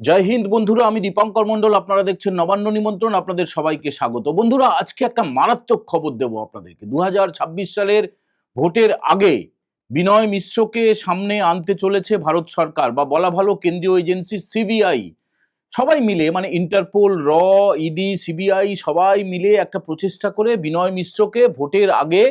জয় হিন্দ বন্ধুরা, আমি দীপঙ্কর মন্ডল আপনারা দেখছেন নবান্ন নিমন্ত্রণ, আপনাদের সবাইকে স্বাগত। বন্ধুরা, আজকে একটা মারাত্মক খবর দেব আপনাদেরকে। দু হাজার ছাব্বিশ সালের ভোটের আগে বিনয় মিশ্রকে সামনে আনতে চলেছে ভারত সরকার, বা বলা ভালো কেন্দ্রীয় এজেন্সি সিবিআই। সবাই মিলে মানে ইন্টারপোল, র ইডি সিবিআই, সবাই মিলে একটা প্রচেষ্টা করে বিনয় মিশ্রকে ভোটের আগে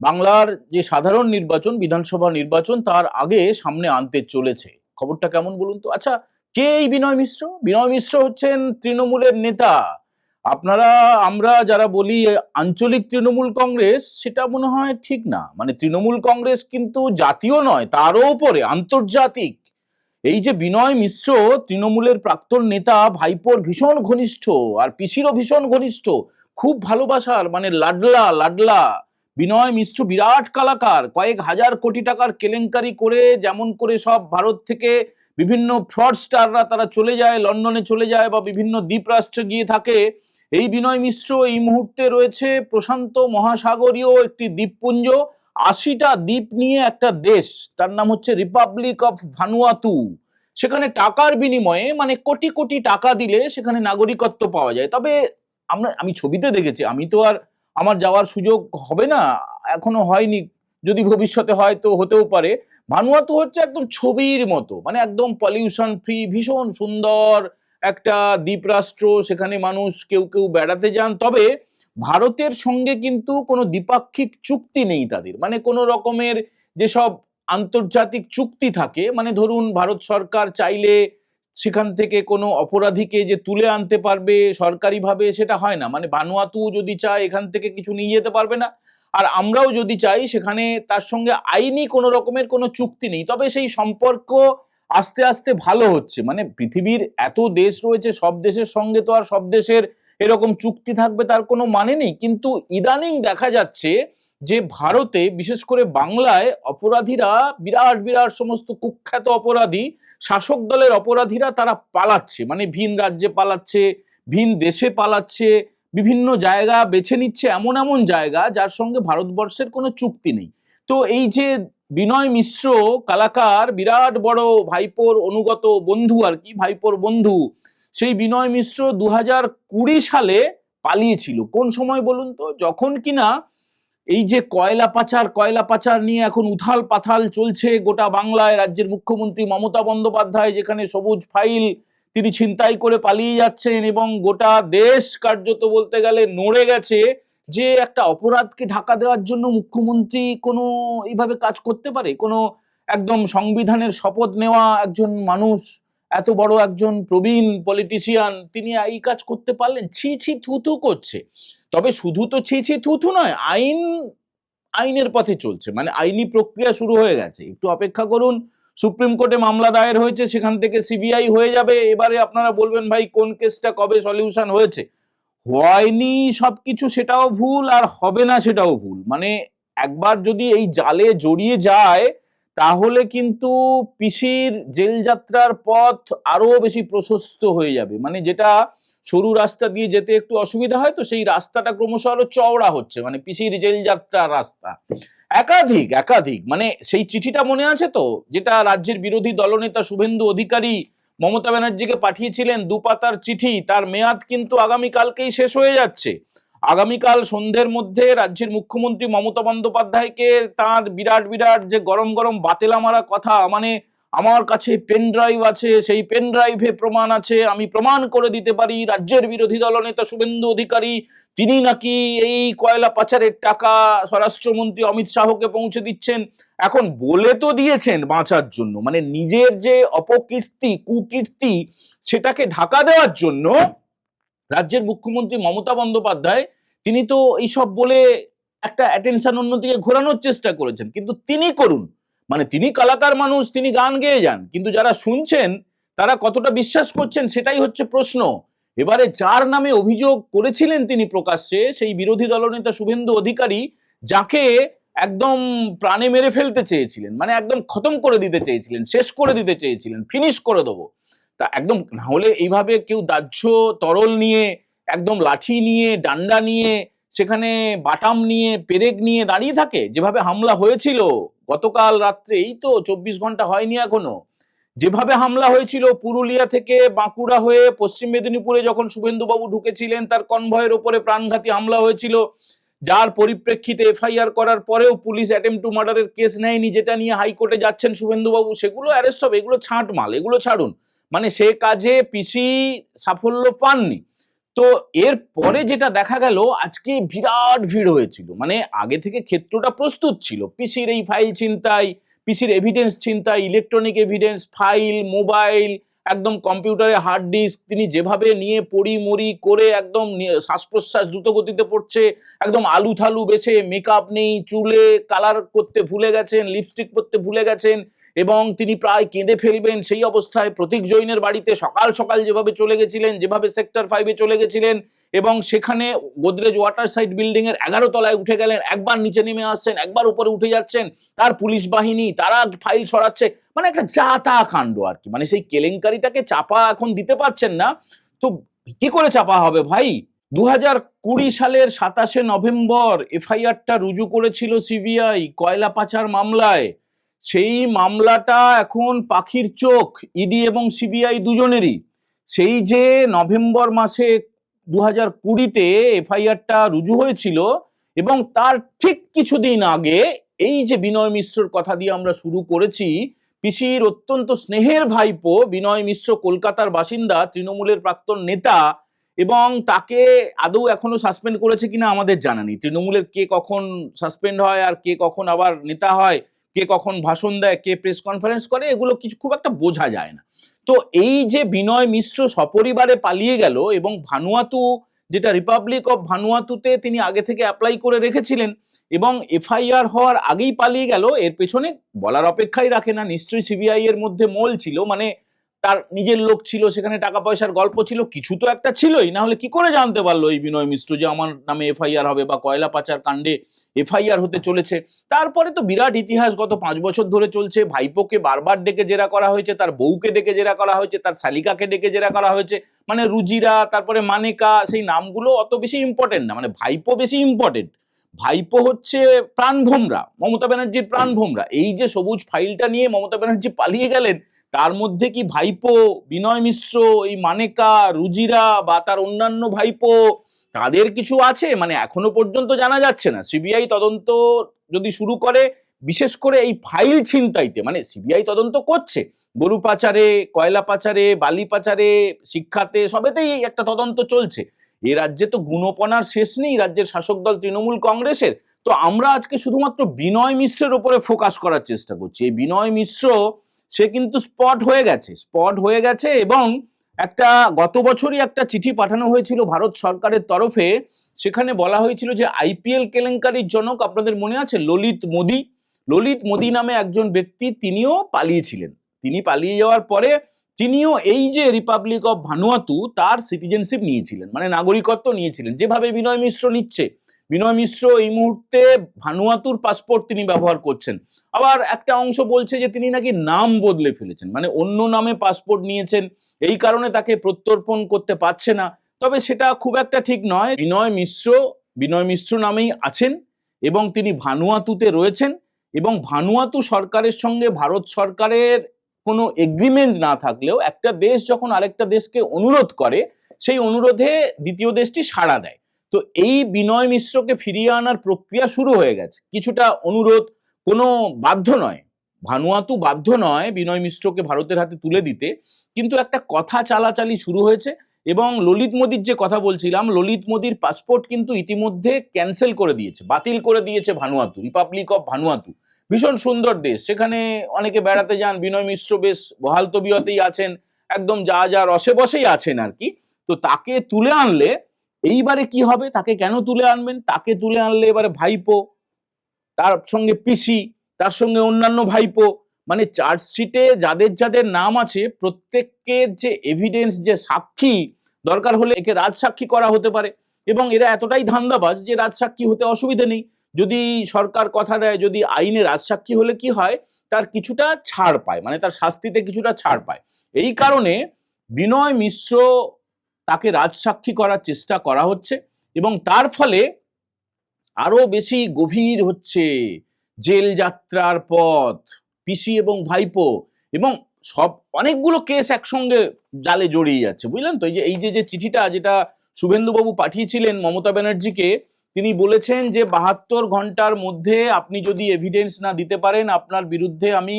বাংলার যে সাধারণ নির্বাচন, বিধানসভা নির্বাচন, তার আগে সামনে আনতে চলেছে। খবরটা কেমন বলুন তো? আচ্ছা কে এই বিনয় মিশ্র? বিনয় মিশ্র হচ্ছেন তৃণমূলের নেতা। আপনারা, আমরা যারা বলি আঞ্চলিক তৃণমূল কংগ্রেস, সেটা মনে হয় ঠিক না। মানে তৃণমূল কংগ্রেস কিন্তু জাতীয় নয়, তারও উপরে, আন্তর্জাতিক। এই যে বিনয় মিশ্র, তৃণমূলের প্রাক্তন নেতা, ভাইপোর ভীষণ ঘনিষ্ঠ, আর পিসিরও ভীষণ ঘনিষ্ঠ, খুব ভালোবাসার মানে লাডলা লাডলা। বিনয় মিশ্র বিরাট কালাকার, কয়েক হাজার কোটি টাকার কেলেঙ্কারি করে, যেমন করে সব ভারত থেকে বিভিন্ন ফ্রডস্টাররা তারা চলে যায়, লন্ডনে চলে যায় বা বিভিন্ন দ্বীপরাষ্ট্রে গিয়ে থাকে। এই বিনয় মিশ্র এই মুহূর্তে রয়েছে প্রশান্ত মহাসাগরীয় একটি দ্বীপপুঞ্জ। আশিটা দ্বীপ নিয়ে একটা দেশ, তার নাম হচ্ছে রিপাবলিক অফ ভানুয়াতু সেখানে টাকার বিনিময়ে মানে কোটি কোটি টাকা দিলে সেখানে নাগরিকত্ব পাওয়া যায়। তবে আমরা, আমি ছবিতে দেখেছি, আমি তো আর আমার যাওয়ার সুযোগ হবে না, এখনও হয়নি। যদি ভবিষ্যতে হয় তো হতেও পারে। ভানুয়াতু হচ্ছে একদম ছবির মতো মানে একদম পলিউশন ফ্রি ভীষণ সুন্দর একটা দ্বীপরাষ্ট্র, সেখানে মানুষ কেউ কেউ বেড়াতে যান। তবে ভারতের সঙ্গে কিন্তু কোনো দ্বিপাক্ষিক চুক্তি নেই তাদের। মানে কোনো রকমের যেসব আন্তর্জাতিক চুক্তি থাকে মানে ধরুন ভারত সরকার চাইলে সেখান থেকে কোনো অপরাধীকে যে তুলে আনতে পারবে সরকারিভাবে সেটা হয় না। মানে ভানুয়াতু যদি চায় এখান থেকে কিছু নিয়ে যেতে পারবে না। আর আমরাও যদি চাই সেখানে তার সঙ্গে আইনি কোনো রকমের কোনো চুক্তি নেই, তবে সেই সম্পর্ক আস্তে আস্তে ভালো হচ্ছে। মানে পৃথিবীর এত দেশ রয়েছে, সব দেশের সঙ্গে তো আর সব দেশের এরকম চুক্তি থাকবে তার কোনো মানে নেই। কিন্তু ইদানিং দেখা যাচ্ছে যে ভারতে, বিশেষ করে বাংলায়, অপরাধীরা বিরাট বিরাট সমস্ত কুখ্যাত অপরাধী, শাসক দলের অপরাধীরা তারা পালাচ্ছে। মানে ভিন রাজ্যে পালাচ্ছে, ভিন দেশে পালাচ্ছে বিভিন্ন জায়গা বেছে নিচ্ছে এমন এমন জায়গা যার সঙ্গে ভারতবর্ষের কোনো চুক্তি নেই। তো এই যে বিনয় মিশ্র কালাকার, বিরাট বড় ভাইপোর অনুগত বন্ধু আর কি, ভাইপোর বন্ধু, সেই বিনয় মিশ্র দু হাজার কুড়ি সালে পালিয়েছিল। কোন সময় বলুন তো? যখন কিনা এই যে কয়লা পাচার কয়লা পাচার নিয়ে এখন উথাল পাথাল চলছে গোটা বাংলায়, রাজ্যের মুখ্যমন্ত্রী মমতা বন্দ্যোপাধ্যায় যেখানে সবুজ ফাইল তিনি ছিনতাই করে পালিয়ে যাচ্ছেন এবং গোটা দেশ কার্যত বলতে গেলে নড়ে গেছে যে একটা অপরাধকে ঢাকা দেওয়ার জন্য মুখ্যমন্ত্রী কোনো এইভাবে কাজ করতে পারে? কোনো একদম সংবিধানের শপথ নেওয়া একজন মানুষ, এত বড় একজন প্রবীণ পলিটিশিয়ান তিনি এই কাজ করতে পারলেন? ছি ছি থুথু করছে। তবে শুধু তো ছি ছি থুথু নয়, আইন, আইনের পথে চলছে। মানে আইনি প্রক্রিয়া শুরু হয়ে গেছে। একটু অপেক্ষা করুন। সুপ্রিম কোর্টে মামলা দায়ের হয়েছে, সেখান থেকে সিবিআই হয়ে যাবে। এবারে আপনারা বলবেন, ভাই, কোন কেসটা কবে সলিউশন হয়েছে? হয়নি সবকিছু, সেটাও ভুল, আর হবে না সেটাও ভুল। মানে একবার যদি এই জালে জড়িয়ে যায়, তাহলে কিন্তু পিসির জেল যাত্রার পথ আরও বেশি প্রশস্ত হয়ে যাবে। মানে যেটা সরু রাস্তা দিয়ে যেতে একটু অসুবিধা হয়, তো সেই রাস্তাটা ক্রমশ আরও চওড়া হচ্ছে। মানে পিসির জেল যাত্রার রাস্তা। একাধিক একাধিক। মানে সেই চিঠিটা মনে আছে তো? যেটা রাজ্যের বিরোধী দলনেতা শুভেন্দু অধিকারী মমতা ব্যানার্জিকে পাঠিয়েছিলেন দুপাতার চিঠি, তার মেয়াদ কিন্তু আগামীকালকেই শেষ হয়ে যাচ্ছে। আগামীকাল সন্ধ্যের মধ্যে রাজ্যের মুখ্যমন্ত্রী মমতা বন্দ্যোপাধ্যায়কে তার বিরাট বিরাট যে গরম গরম বাতেলা মারা কথা মানে আমার কাছে পেন ড্রাইভ আছে, সেই পেন ড্রাইভে প্রমাণ আছে, আমি প্রমাণ করে দিতে পারি, রাজ্যের বিরোধী দলনেতা শুভেন্দু অধিকারী, তিনি নাকি এই কয়লা পাচারের টাকা স্বরাষ্ট্রমন্ত্রী অমিত শাহকে পৌঁছে দিচ্ছেন? এখন বলে তো দিয়েছেন বাঁচার জন্য মানে নিজের যে অপকীর্তি, কুকীর্তি, সেটাকে ঢাকা দেওয়ার জন্য রাজ্যের মুখ্যমন্ত্রী মমতা বন্দ্যোপাধ্যায়, তিনি তো এইসব বলে একটা অ্যাটেনশন অন্যদিকে ঘোরানোর চেষ্টা করেছেন। কিন্তু তিনি করুন মানে তিনি কলাকার মানুষ, তিনি গান গেয়ে যান। কিন্তু যারা শুনছেন, তারা কতটা বিশ্বাস করছেন সেটাই হচ্ছে প্রশ্ন। এবারে যার নামে অভিযোগ করেছিলেন তিনি প্রকাশ্যে, সেই বিরোধী দলনেতা শুভেন্দু অধিকারী, যাকে একদম প্রাণে মেরে ফেলতে চেয়েছিলেন মানে একদম খতম করে দিতে চেয়েছিলেন, শেষ করে দিতে চেয়েছিলেন ফিনিশ করে দেবো। তা একদম না হলে এইভাবে কেউ দাহ্য তরল নিয়ে, একদম লাঠি নিয়ে, ডান্ডা নিয়ে, সেখানে বাটাম নিয়ে, পেরেক নিয়ে দাঁড়িয়ে থাকে? যেভাবে হামলা হয়েছিল গতকাল রাত্রে এই তো চব্বিশ ঘণ্টা হয়নি এখনও। যেভাবে হামলা হয়েছিল, পুরুলিয়া থেকে বাঁকুড়া হয়ে পশ্চিম মেদিনীপুরে যখন শুভেন্দুবাবু ঢুকেছিলেন, তার কনভয়ের ওপরে প্রাণঘাতী হামলা হয়েছিল। যার পরিপ্রেক্ষিতে এফআইআর করার পরেও পুলিশ অ্যাটেম্প টু মার্ডারের কেস নেয়নি। যেটা নিয়ে হাইকোর্টে যাচ্ছেন শুভেন্দুবাবু, সেগুলো অ্যারেস্ট হবে, এগুলো ছাঁট মাল, এগুলো ছাড়ুন। মানে সে কাজে পিসি সাফল্য পাননি। তো এর পরে যেটা দেখা গেল, আজকে বিরাট ভিড় হয়েছিল। মানে আগে থেকে ক্ষেত্রটা প্রস্তুত ছিল। পিসির এই ফাইল চিন্তাই পিসির এভিডেন্স চিন্তাই ইলেকট্রনিক এভিডেন্স ফাইল মোবাইল একদম কম্পিউটারে হার্ড ডিস্ক তিনি যেভাবে নিয়ে পড়ি মরি করে একদম শ্বাস প্রশ্বাস দ্রুত গতিতে পড়ছে, একদম আলু থালু বেছে মেকআপ নেই, চুলে কালার করতে ভুলে গেছেন লিপস্টিক করতে ভুলে গেছেন এবং তিনি প্রায় কেঁদে ফেলবেন সেই অবস্থায় প্রতীক জৈনের বাড়িতে সকাল সকাল যেভাবে চলে গেছিলেন, যেভাবে সেক্টর ফাইভে চলে গেছিলেন এবং সেখানে গোদরেজ ওয়াটার সাইড বিল্ডিং এর এগারো তলায় উঠে গেলেন, একবার নিচে নেমে আসছেন, একবার উপরে উঠে যাচ্ছেন, তার পুলিশ বাহিনী, তারা ফাইল সরাচ্ছে মানে একটা যা তা কাণ্ড আর কি মানে সেই কেলেঙ্কারিটাকে চাপা এখন দিতে পারছেন না। তো কি করে চাপা হবে ভাই? দু কুড়ি সালের সাতাশে নভেম্বর, এফআইআরটা রুজু করেছিল সিবিআই, কয়লা পাচার মামলায়। সেই মামলাটা এখন পাখির চোখ, ইডি এবং সিবিআই দুজনেরই। সেই যে নভেম্বর মাসে দু হাজার কুড়িতে এফআইআরটা রুজু হয়েছিল এবং তার ঠিক কিছুদিন আগে এই যে বিনয় মিশ্রর কথা দিয়ে আমরা শুরু করেছি, পিসির অত্যন্ত স্নেহের ভাইপো বিনয় মিশ্র কলকাতার বাসিন্দা, তৃণমূলের প্রাক্তন নেতা এবং তাকে আদৌ এখনও সাসপেন্ড করেছে কিনা আমাদের জানা নেই। তৃণমূলের কে কখন সাসপেন্ড হয় আর কে কখন আবার নেতা হয় কে কখন ভাষণ দেয়, কে প্রেস কনফারেন্স করে, এগুলো কিছু খুব একটা বোঝা যায় না। তো এই যে বিনয় মিশ্র সপরিবারে পালিয়ে গেল এবং ভানুয়াতু, যেটা রিপাবলিক অফ ভানুয়াতুতে তিনি আগে থেকে অ্যাপ্লাই করে রেখেছিলেন এবং এফআইআর হওয়ার আগেই পালিয়ে গেল, এর পেছনে বলার অপেক্ষাই রাখে না, নিশ্চয়ই সিবিআই এর মধ্যে মোল ছিল মানে তার নিজের লোক ছিল, সেখানে টাকা পয়সার গল্প ছিল, কিছু তো একটা ছিলই। না হলে কি করে জানতে পারল এই বিনয় মিশ্র যে আমার নামে এফআইআর হবে বা কয়লা পাচার কাণ্ডে এফআইআর হতে চলেছে? তারপরে তো বিরাট ইতিহাস গত পাঁচ বছর ধরে চলছে। ভাইপোকে বারবার ডেকে জেরা করা হয়েছে, তার বউকে ডেকে জেরা করা হয়েছে, তার শালিকাকে ডেকে জেরা করা হয়েছে। মানে রুজিরা, তারপরে মানেকা, সেই নামগুলো অত বেশি ইম্পর্টেন্ট না। মানে ভাইপো বেশি ইম্পর্টেন্ট ভাইপো হচ্ছে প্রাণভোমরা, মমতা ব্যানার্জির প্রাণভোমরা। এই যে সবুজ ফাইলটা নিয়ে মমতা ব্যানার্জি পালিয়ে গেলেন তার মধ্যে কি ভাইপো, বিনয় মিশ্র, এই মানেকা, রুজিরা বা তার অন্যান্য ভাইপো, তাদের কিছু আছে? মানে এখনও পর্যন্ত জানা যাচ্ছে না। সিবিআই তদন্ত যদি শুরু করে, বিশেষ করে এই ফাইল ছিনতাইতে মানে সিবিআই তদন্ত করছে। গরু পাচারে, কয়লা পাচারে, বালি পাচারে, শিক্ষাতে, সবেতেই একটা তদন্ত চলছে। এ রাজ্যে তো গুণপনার শেষ নেই, রাজ্যের শাসক দল তৃণমূল কংগ্রেসের। তো আমরা আজকে শুধুমাত্র বিনয় মিশ্রের উপরে ফোকাস করার চেষ্টা করছি। এই বিনয় মিশ্র সে কিন্তু স্পট হয়ে গেছে, স্পট হয়ে গেছে এবং একটা গত বছরই একটা চিঠি পাঠানো হয়েছিল ভারত সরকারের তরফে, সেখানে বলা হয়েছিল যে আইপিএল কেলেঙ্কারির জনক আপনাদের মনে আছে? ললিত মোদি। ললিত মোদি নামে একজন ব্যক্তি তিনিও পালিয়েছিলেন। তিনি পালিয়ে যাওয়ার পরে তিনিও এই যে রিপাবলিক অফ ভানুয়াতু তার সিটিজেনশিপ নিয়েছিলেন মানে নাগরিকত্ব নিয়েছিলেন। যেভাবে বিনয় মিশ্র নিচ্ছে বিনয় মিশ্র এই মুহূর্তে ভানুয়াতুর পাসপোর্ট তিনি ব্যবহার করছেন। আবার একটা অংশ বলছে যে তিনি নাকি নাম বদলে ফেলেছেন মানে অন্য নামে পাসপোর্ট নিয়েছেন, এই কারণে তাকে প্রত্যর্পণ করতে পারছে না। তবে সেটা খুব একটা ঠিক নয়। বিনয় মিশ্র বিনয় মিশ্র নামেই আছেন এবং তিনি ভানুয়াতুতে রয়েছেন এবং ভানুয়াতু সরকারের সঙ্গে ভারত সরকারের কোনো এগ্রিমেন্ট না থাকলেও একটা দেশ যখন আরেকটা দেশকে অনুরোধ করে, সেই অনুরোধে দ্বিতীয় দেশটি সাড়া দেয়। তো এই বিনয় মিশ্রকে ফিরিয়ে আনার প্রক্রিয়া শুরু হয়ে গেছে। কিছুটা অনুরোধ, কোনো বাধ্য নয়। ভানুয়াতু বাধ্য নয় বিনয় মিশ্রকে ভারতের হাতে তুলে দিতে, কিন্তু একটা কথা চালাচালি শুরু হয়েছে এবং ললিত মোদির যে কথা বলছিলাম, ললিত মোদির পাসপোর্ট কিন্তু ইতিমধ্যে ক্যান্সেল করে দিয়েছে, বাতিল করে দিয়েছে ভানুয়াতু, রিপাবলিক অফ ভানুয়াতু। ভীষণ সুন্দর দেশ, সেখানে অনেকে বেড়াতে যান, বিনয় মিশ্র বেশ বহাল তবিয়তেই আছেন, একদম যা যা রসে বসেই আছেন আর কি। তো তাকে তুলে আনলে এইবারে কি হবে? তাকে কেন তুলে আনবেন? তাকে তুলে আনলে এবারে ভাইপো, তার সঙ্গে পিসি, তার সঙ্গে অন্যান্য ভাইপো। মানে চার্জশিটে যাদের যাদের নাম আছে প্রত্যেকের যে এভিডেন্স যে সাক্ষী দরকার হলে একে রাজসাক্ষী করা হতে পারে। এবং এরা এতটাই ধান্দাবাজ যে রাজসাক্ষী হতে অসুবিধে নেই। যদি সরকার কথা দেয়, যদি আইনে রাজসাক্ষী হলে কি হয়? তার কিছুটা ছাড় পায়। মানে তার শাস্তিতে কিছুটা ছাড় পায়। এই কারণে বিনয় মিশ্র তাকে রাজসাক্ষী করার চেষ্টা করা হচ্ছে এবং তার ফলে আরও বেশি গভীর হচ্ছে জেল যাত্রার পথ, পিসি এবং ভাইপো এবং সব অনেকগুলো কেস একসঙ্গে জালে জড়িয়ে যাচ্ছে, বুঝলেন তো? এই যে এই যে যে চিঠিটা যেটা শুভেন্দুবাবু পাঠিয়েছিলেন মমতা ব্যানার্জিকে, তিনি বলেছেন যে বাহাত্তর ঘণ্টার মধ্যে আপনি যদি এভিডেন্স না দিতে পারেন, আপনার বিরুদ্ধে আমি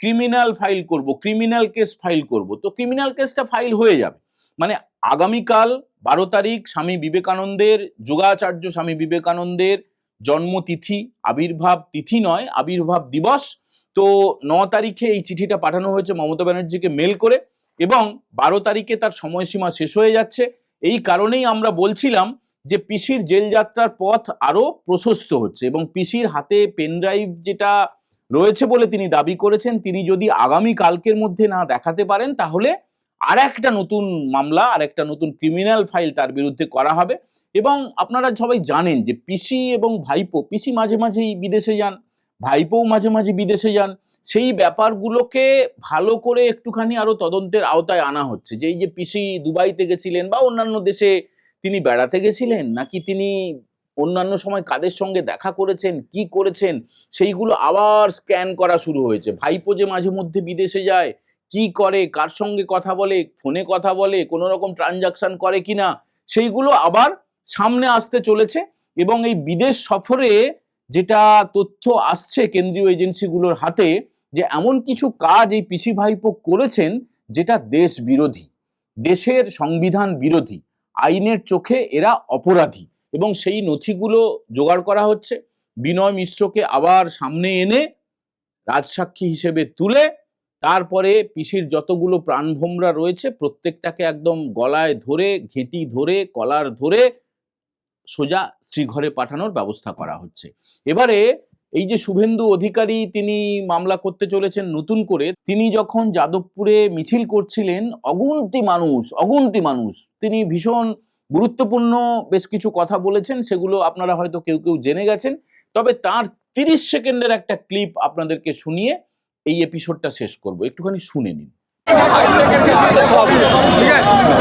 ক্রিমিনাল ফাইল করব ক্রিমিনাল কেস ফাইল করব। তো ক্রিমিনাল কেসটা ফাইল হয়ে যাবে। মানে আগামীকাল বারো তারিখ স্বামী বিবেকানন্দের, যোগাচার্য স্বামী বিবেকানন্দের জন্মতিথি, আবির্ভাব তিথি নয়, আবির্ভাব দিবস। তো ন তারিখে এই চিঠিটা পাঠানো হয়েছে মমতা ব্যানার্জিকে মেল করে এবং বারো তারিখে তার সময়সীমা শেষ হয়ে যাচ্ছে। এই কারণেই আমরা বলছিলাম যে পিসির জেল যাত্রার পথ আরও প্রশস্ত হচ্ছে এবং পিসির হাতে পেনড্রাইভ যেটা রয়েছে বলে তিনি দাবি করেছেন, তিনি যদি আগামী কালকের মধ্যে না দেখাতে পারেন, তাহলে আর একটা নতুন মামলা আর একটা নতুন ক্রিমিনাল ফাইল তার বিরুদ্ধে করা হবে। এবং আপনারা সবাই জানেন যে পিসি এবং ভাইপো পিসি মাঝে মাঝেই বিদেশে যান ভাইপোও মাঝে মাঝে বিদেশে যান, সেই ব্যাপারগুলোকে ভালো করে একটুখানি আরও তদন্তের আওতায় আনা হচ্ছে। যে এই যে পিসি দুবাইতে গেছিলেন বা অন্যান্য দেশে তিনি বেড়াতে গেছিলেন, নাকি তিনি অন্যান্য সময় কাদের সঙ্গে দেখা করেছেন, কি করেছেন, সেইগুলো আবার স্ক্যান করা শুরু হয়েছে। ভাইপো যে মাঝে মধ্যে বিদেশে যায় কি করে, কার সঙ্গে কথা বলে, ফোনে কথা বলে, কোনো রকম ট্রানজাকশন করে কিনা, সেইগুলো আবার সামনে আসতে চলেছে এবং এই বিদেশ সফরে যেটা তথ্য আসছে কেন্দ্রীয় এজেন্সিগুলোর হাতে যে এমন কিছু কাজ এই পিসি ভাইপো করেছেন যেটা দেশ বিরোধী, দেশের সংবিধান বিরোধী, আইনের চোখে এরা অপরাধী এবং সেই নথিগুলো জোগাড় করা হচ্ছে, বিনয় মিশ্রকে আবার সামনে এনে রাজসাক্ষী হিসেবে তুলে তারপরে পিসির যতগুলো প্রাণভোমরা রয়েছে, প্রত্যেকটাকে একদম গলায় ধরে, ঘেঁটি ধরে, কলার ধরে সোজা শ্রীঘরে পাঠানোর ব্যবস্থা করা হচ্ছে। এবারে এই যে শুভেন্দু অধিকারী তিনি মামলা করতে চলেছেন নতুন করে, তিনি যখন যাদবপুরে মিছিল করছিলেন, অগুন্তি মানুষ অগুন্তি মানুষ, তিনি ভীষণ গুরুত্বপূর্ণ বেশ কিছু কথা বলেছেন, সেগুলো আপনারা হয়তো কেউ কেউ জেনে গেছেন, তবে তার তিরিশ সেকেন্ডের একটা ক্লিপ আপনাদেরকে শুনিয়ে এই এপিসোডটা শেষ করব একটুখানি শুনে নিন সব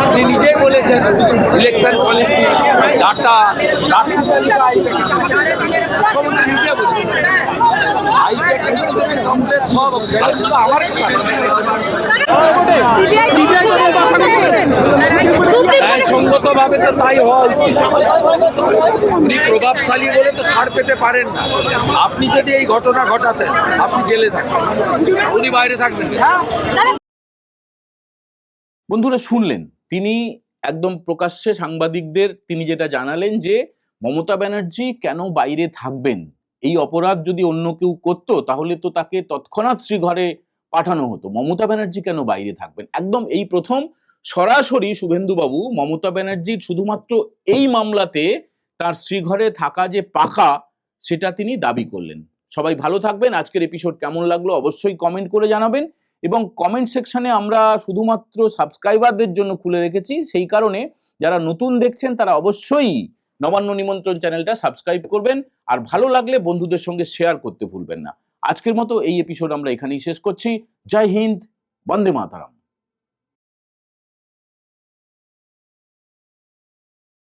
আপনি নিজেই বলেছেন ইলেকশন পলিসি ডাটা নিজে বলেছেন কথা তো তাই হওয়া উচিত। উনি প্রভাবশালী বলে তো ছাড় পেতে পারেন না। আপনি যদি এই ঘটনা ঘটাতেন, আপনি জেলে থাকবেন উনি বাইরে থাকবেন বন্ধুরা, শুনলেন। তিনি একদম প্রকাশ্যে সাংবাদিকদের তিনি যেটা জানালেন যে মমতা ব্যানার্জি কেন বাইরে থাকবেন? এই অপরাধ যদি অন্য কেউ করতো, তাহলে তো তাকে তৎক্ষণাৎ শ্রীঘরে পাঠানো হতো। মমতা ব্যানার্জি কেন বাইরে থাকবেন? একদম এই প্রথম সরাসরি শুভেন্দুবাবু মমতা ব্যানার্জির শুধুমাত্র এই মামলাতে তার শ্রীঘরে থাকা যে পাকা সেটা তিনি দাবি করলেন। সবাই ভালো থাকবেন। আজকের এপিসোড কেমন লাগল অবশ্যই কমেন্ট করে জানাবেন এবং কমেন্ট সেকশনে আমরা শুধুমাত্র সাবস্ক্রাইবারদের জন্য খুলে রেখেছি। সেই কারণে যারা নতুন দেখছেন, তারা অবশ্যই নবান্ন নিমন্ত্রণ চ্যানেলটা সাবস্ক্রাইব করবেন আর ভালো লাগলে বন্ধুদের সঙ্গে শেয়ার করতে ভুলবেন না। আজকের মতো এই এপিসোড আমরা এখানেই শেষ করছি। জয় হিন্দ, বন্দে মাতারাম।